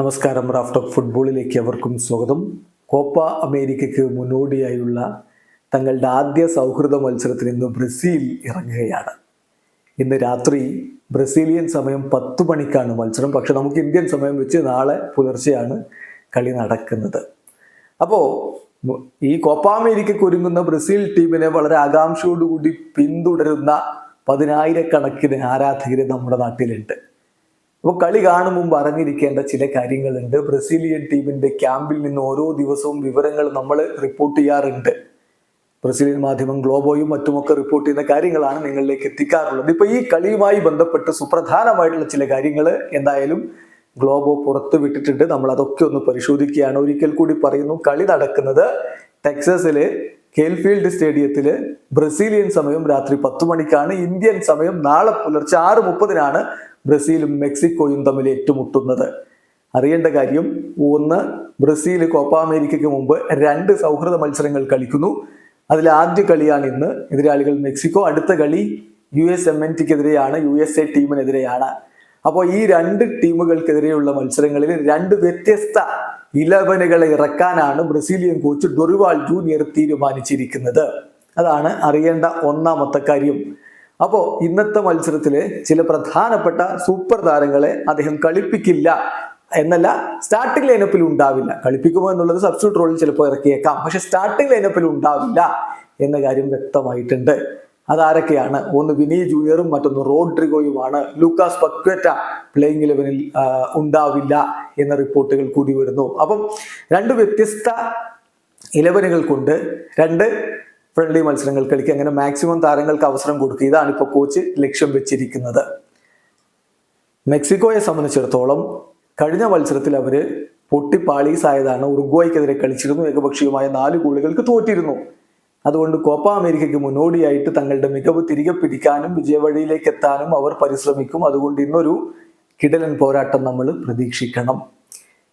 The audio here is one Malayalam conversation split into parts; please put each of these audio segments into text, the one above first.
നമസ്കാരം. റാഫ്റ്റ് ഓഫ് ഫുട്ബോളിലേക്ക് അവർക്കും സ്വാഗതം. കോപ്പ അമേരിക്കയ്ക്ക് മുന്നോടിയായുള്ള തങ്ങളുടെ ആദ്യ സൗഹൃദ മത്സരത്തിൽ ഇന്ന് ബ്രസീൽ ഇറങ്ങുകയാണ്. ഇന്ന് രാത്രി ബ്രസീലിയൻ സമയം പത്ത് മണിക്കാണ് മത്സരം. പക്ഷെ നമുക്ക് ഇന്ത്യൻ സമയം വെച്ച് നാളെ പുലർച്ചെയാണ് കളി നടക്കുന്നത്. അപ്പോൾ ഈ കോപ്പ അമേരിക്കയ്ക്ക് ഒരുങ്ങുന്ന ബ്രസീൽ ടീമിനെ വളരെ ആകാംക്ഷയോടുകൂടി പിന്തുടരുന്ന പതിനായിരക്കണക്കിന് ആരാധകർ നമ്മുടെ നാട്ടിലുണ്ട്. അപ്പോൾ കളി കാണും മുമ്പ് അറിഞ്ഞിരിക്കേണ്ട ചില കാര്യങ്ങളുണ്ട്. ബ്രസീലിയൻ ടീമിന്റെ ക്യാമ്പിൽ നിന്ന് ഓരോ ദിവസവും വിവരങ്ങൾ നമ്മൾ റിപ്പോർട്ട് ചെയ്യാറുണ്ട്. ബ്രസീലിയൻ മാധ്യമം ഗ്ലോബോയും മറ്റുമൊക്കെ റിപ്പോർട്ട് ചെയ്യുന്ന കാര്യങ്ങളാണ് നിങ്ങളിലേക്ക് എത്തിക്കാറുള്ളത്. ഇപ്പൊ ഈ കളിയുമായി ബന്ധപ്പെട്ട് സുപ്രധാനമായിട്ടുള്ള ചില കാര്യങ്ങൾ എന്തായാലും ഗ്ലോബോ പുറത്തു വിട്ടിട്ടുണ്ട്. നമ്മൾ അതൊക്കെ ഒന്ന് പരിശോധിക്കുകയാണ്. ഒരിക്കൽ കൂടി പറയുന്നു കളി നടക്കുന്നത് ടെക്സസിലെ കേൽഫീൽഡ് സ്റ്റേഡിയത്തിൽ ബ്രസീലിയൻ സമയം രാത്രി പത്തു മണിക്കാണ്. ഇന്ത്യൻ സമയം നാളെ പുലർച്ചെ ആറ് മുപ്പതിനാണ്. ബ്രസീലും മെക്സിക്കോയും തമ്മിൽ ഏറ്റുമുട്ടുന്നത്. അറിയേണ്ട കാര്യം ഒന്ന് ബ്രസീൽ കോപ്പ അമേരിക്കയ്ക്ക് മുമ്പ് രണ്ട് സൗഹൃദ മത്സരങ്ങൾ കളിക്കുന്നു. അതിൽ ആദ്യ കളിയാണ് ഇന്ന്. എതിരാളികൾ മെക്സിക്കോ അടുത്ത കളി യു എസ് എം എൻ ടിക്കെതിരെയാണ് യു എസ് എ ടീമിനെതിരെയാണ്. അപ്പോൾ ഈ രണ്ട് ടീമുകൾക്കെതിരെയുള്ള മത്സരങ്ങളിൽ രണ്ട് വ്യത്യസ്ത ഇലവനുകളെ ഇറക്കാനാണ് ബ്രസീലിയൻ കോച്ച് ഡൊറിവാൾ ജൂനിയർ തീരുമാനിച്ചിരിക്കുന്നത്. അതാണ് അറിയേണ്ട ഒന്നാമത്തെ കാര്യം. അപ്പോൾ ഇന്നത്തെ മത്സരത്തിലെ ചില പ്രധാനപ്പെട്ട സൂപ്പർ താരങ്ങളെ അദ്ദേഹം കളിപ്പിക്കില്ല എന്നല്ല സ്റ്റാർട്ടിംഗ് ലൈനപ്പിൽ ഉണ്ടാവില്ല. കളിപ്പിക്കുമോ എന്നുള്ളത് സബ്സ്റ്റിറ്റ്യൂട്ട് റോളിൽ ചിലപ്പോൾ ഇറക്കിയേക്കാം. പക്ഷെ സ്റ്റാർട്ടിംഗ് ലൈനപ്പിൽ ഉണ്ടാവില്ല എന്ന കാര്യം വ്യക്തമായിട്ടുണ്ട്. അതാരൊക്കെയാണ്? ഒന്ന് വിനി ജൂനിയറും മറ്റൊന്ന് റോഡ്രിഗോയുമാണ്. ലൂക്കാസ് പക്വറ്റ പ്ലേയിങ് ഇലവനിൽ ഉണ്ടാവില്ല എന്ന റിപ്പോർട്ടുകൾ കൂടി വരുന്നു. അപ്പം രണ്ട് വ്യത്യസ്ത ഇലവനുകൾ കൊണ്ട് രണ്ട് ഫ്രണ്ട്ലി മത്സരങ്ങൾ കളിക്കുക അങ്ങനെ മാക്സിമം താരങ്ങൾക്ക് അവസരം കൊടുക്കുക. ഇതാണ് ഇപ്പോൾ കോച്ച് ലക്ഷ്യം വെച്ചിരിക്കുന്നത്. മെക്സിക്കോയെ സംബന്ധിച്ചിടത്തോളം കഴിഞ്ഞ മത്സരത്തിൽ അവർ പൊട്ടിപ്പാളീസായതാണ്. ഉറുഗ്വായ്ക്കെതിരെ കളിച്ചിരുന്നു. ഏകപക്ഷീയമായ നാല് ഗോളുകൾക്ക് തോറ്റിരുന്നു. അതുകൊണ്ട് കോപ്പ അമേരിക്കയ്ക്ക് മുന്നോടിയായിട്ട് തങ്ങളുടെ മികവ് തിരികെ പിടിക്കാനും വിജയവഴിയിലേക്ക് എത്താനും അവർ പരിശ്രമിക്കും. അതുകൊണ്ട് ഇന്നൊരു കിടലൻ പോരാട്ടം നമ്മൾ പ്രതീക്ഷിക്കണം.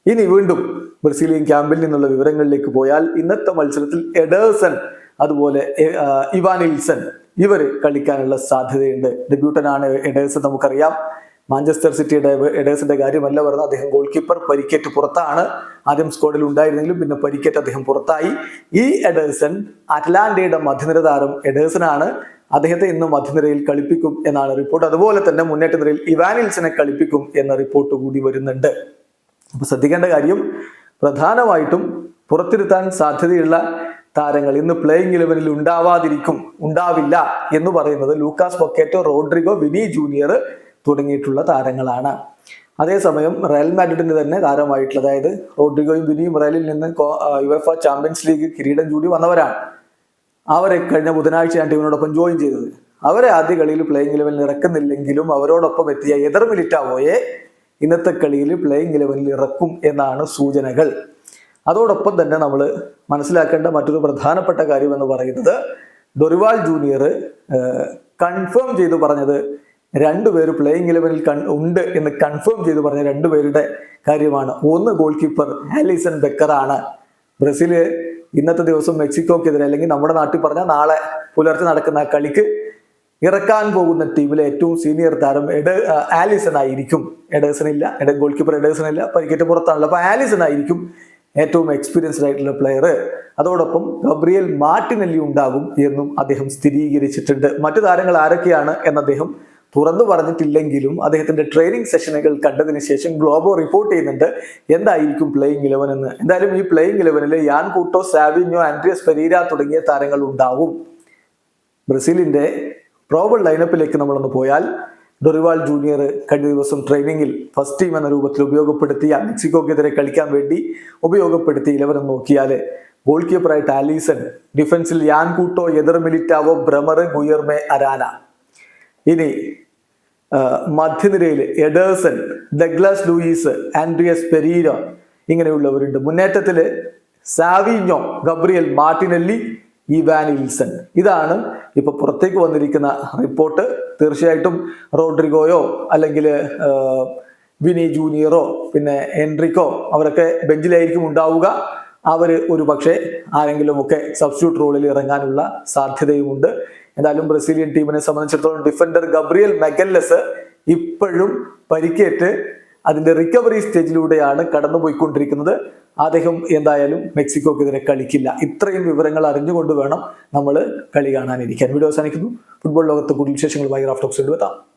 ഇനി വീണ്ടും ബ്രസീലിയൻ ക്യാമ്പിൽ നിന്നുള്ള വിവരങ്ങളിലേക്ക് പോയാൽ ഇന്നത്തെ മത്സരത്തിൽ എഡേഴ്സൺ അതുപോലെ ഇവാൻ ഇൽസൺ. ഇവർ കളിക്കാനുള്ള സാധ്യതയുണ്ട്. ഡെബ്യൂട്ടനാണ് എഡേഴ്സ് നമുക്കറിയാം. മാഞ്ചസ്റ്റർ സിറ്റിയുടെ എഡേഴ്സിന്റെ കാര്യമല്ല പറഞ്ഞു അദ്ദേഹം ഗോൾ കീപ്പർ പരിക്കേറ്റ് പുറത്താണ്. ആദ്യം സ്ക്വാഡിൽ ഉണ്ടായിരുന്നെങ്കിലും പിന്നെ പരിക്കേറ്റ് അദ്ദേഹം പുറത്തായി. ഈ എഡേഴ്സൺ അറ്റ്ലാന്റയുടെ മധ്യനിര താരം എഡേഴ്സനാണ് അദ്ദേഹത്തെ ഇന്ന് മധ്യനിരയിൽ കളിപ്പിക്കും എന്നാണ് റിപ്പോർട്ട്. അതുപോലെ തന്നെ മുന്നേറ്റ നിരയിൽ ഇവാനിൽസിനെ കളിപ്പിക്കും എന്ന റിപ്പോർട്ട് കൂടി വരുന്നുണ്ട്. അപ്പൊ ശ്രദ്ധിക്കേണ്ട കാര്യം പ്രധാനമായിട്ടും പുറത്തിരുത്താൻ സാധ്യതയുള്ള താരങ്ങൾ ഇന്ന് പ്ലേയിങ് ഇലവനിൽ ഉണ്ടാവാതിരിക്കും ഉണ്ടാവില്ല എന്ന് പറയുന്നത് Lucas Paqueta Rodrigo Vini junior തുടങ്ങിയിട്ടുള്ള താരങ്ങളാണ്. അതേസമയം റയൽ മാഡ്രിഡിന് തന്നെ താരമായിട്ടുള്ള അതായത് റോഡ്രിഗോയും വിനിയും റയലിൽ നിന്ന് യുഎഫ ചാമ്പ്യൻസ് ലീഗ് കിരീടം ചൂടി വന്നവരാണ്. അവരെ കഴിഞ്ഞ ബുധനാഴ്ചയാണ് ടീമിനോടൊപ്പം ജോയിൻ ചെയ്തത്. അവരെ ആദ്യ കളിയിൽ പ്ലേയിങ് ഇലവനിൽ ഇറക്കുന്നില്ലെങ്കിലും അവരോടൊപ്പം എത്തിയ എതിർ മിലിറ്റാവോയെ ഇന്നത്തെ കളിയിൽ പ്ലേയിങ് ഇലവനിൽ ഇറക്കും എന്നാണ് സൂചനകൾ. അതോടൊപ്പം തന്നെ നമ്മൾ മനസ്സിലാക്കേണ്ട മറ്റൊരു പ്രധാനപ്പെട്ട കാര്യം എന്ന് പറയുന്നത് ഡൊറിവാൾ ജൂനിയർ കൺഫേം ചെയ്ത് പറഞ്ഞത് രണ്ടുപേര് പ്ലേയിങ് ഇലവനിൽ കൺ ഉണ്ട് എന്ന് കൺഫേം ചെയ്ത് പറഞ്ഞ രണ്ടുപേരുടെ കാര്യമാണ്. ഒന്ന് ഗോൾ കീപ്പർ ആലിസൺ ബെക്കറാണ് ബ്രസീൽ ഇന്നത്തെ ദിവസം മെക്സിക്കോക്കെതിരെ അല്ലെങ്കിൽ നമ്മുടെ നാട്ടിൽ പറഞ്ഞാൽ നാളെ പുലർച്ചെ നടക്കുന്ന കളിക്ക് ഇറക്കാൻ പോകുന്ന ടീമിലെ ഏറ്റവും സീനിയർ താരം എഡ് ആലിസൺ ആയിരിക്കും. എഡേഴ്സൺ ഇല്ല എഡ ഗോൾ കീപ്പർ എഡേഴ്സൺ ഇല്ല പരിക്കേറ്റ് പുറത്താണല്ലോ. അപ്പൊ ആലിസൺ ആയിരിക്കും ഏറ്റവും എക്സ്പീരിയൻസ്ഡ് ആയിട്ടുള്ള പ്ലെയർ അതോടൊപ്പം ഗബ്രിയൽ മാർട്ടിനെല്ലി ഉണ്ടാകും എന്നും അദ്ദേഹം സ്ഥിരീകരിച്ചിട്ടുണ്ട്. മറ്റു താരങ്ങൾ ആരൊക്കെയാണ് എന്ന് അദ്ദേഹം തുറന്നു പറഞ്ഞിട്ടില്ലെങ്കിലും അദ്ദേഹത്തിന്റെ ട്രെയിനിങ് സെഷനുകൾ കണ്ടതിന് ശേഷം ഗ്ലോബോ റിപ്പോർട്ട് ചെയ്യുന്നുണ്ട്. എന്തായിരിക്കും പ്ലേയിങ് ഇലവൻ എന്ന്. എന്തായാലും ഈ പ്ലേയിങ് ഇലവനിൽ യാൻ കൂട്ടോ സാവിഞ്ഞോ ആൻഡ്രിയസ് പെരീര തുടങ്ങിയ താരങ്ങൾ ഉണ്ടാവും. ബ്രസീലിന്റെ പ്രോബൾ ലൈനപ്പിലേക്ക് നമ്മളൊന്ന് പോയാൽ ഡൊറിവാൾ ജൂനിയർ കഴിഞ്ഞ ദിവസം ട്രെയിനിങ്ങിൽ ഫസ്റ്റ് ടീം എന്ന രൂപത്തിൽ ഉപയോഗപ്പെടുത്തിയ മെക്സിക്കോക്കെതിരെ കളിക്കാൻ വേണ്ടി ഉപയോഗപ്പെടുത്തി ഇലവൻ നോക്കിയാൽ ഗോൾ കീപ്പറായിട്ട് ആലീസൺ ഡിഫൻസിൽ യാൻ കൂട്ടോ എതിർ മിലിറ്റാവോ ബ്രമർ ഗുയർമെ അരാന. ഇനി മധ്യനിരയിൽ Ederson Douglas Luiz Andreas Pereira ഇങ്ങനെയുള്ളവരുണ്ട്. മുന്നേറ്റത്തിൽ Savinho Gabriel Martinelli Evanilson ഇതാണ് ഇപ്പൊ പുറത്തേക്ക് വന്നിരിക്കുന്ന റിപ്പോർട്ട്. തീർച്ചയായിട്ടും റോഡ്രിഗോയോ അല്ലെങ്കിൽ വിനി ജൂനിയറോ പിന്നെ എൻട്രിക്കോ അവരൊക്കെ ബെഞ്ചിലായിരിക്കും ഉണ്ടാവുക. അവർ ഒരു പക്ഷേ ആരെങ്കിലുമൊക്കെ സബ്സ്റ്റിറ്റ്യൂട്ട് റോളിൽ ഇറങ്ങാനുള്ള സാധ്യതയുമുണ്ട്. എന്തായാലും ബ്രസീലിയൻ ടീമിനെ സംബന്ധിച്ചിടത്തോളം ഡിഫൻഡർ ഗബ്രിയൽ മെഗല്ലസ് ഇപ്പോഴും പരിക്കേറ്റ് അതിന്റെ റിക്കവറി സ്റ്റേജിലൂടെയാണ് കടന്നുപോയിക്കൊണ്ടിരിക്കുന്നത്. അദ്ദേഹം എന്തായാലും മെക്സിക്കോക്കെതിരെ കളിക്കില്ല. ഇത്രയും വിവരങ്ങൾ അറിഞ്ഞുകൊണ്ട് വേണം നമ്മൾ കളി കാണാനിരിക്കാൻ. വീഡിയോ അവസാനിക്കുന്നു. ഫുട്ബോൾ ലോകത്ത് കൂടുതൽ വിശേഷങ്ങളുമായി റാഫ്റ്റോക്സ് എത്താം.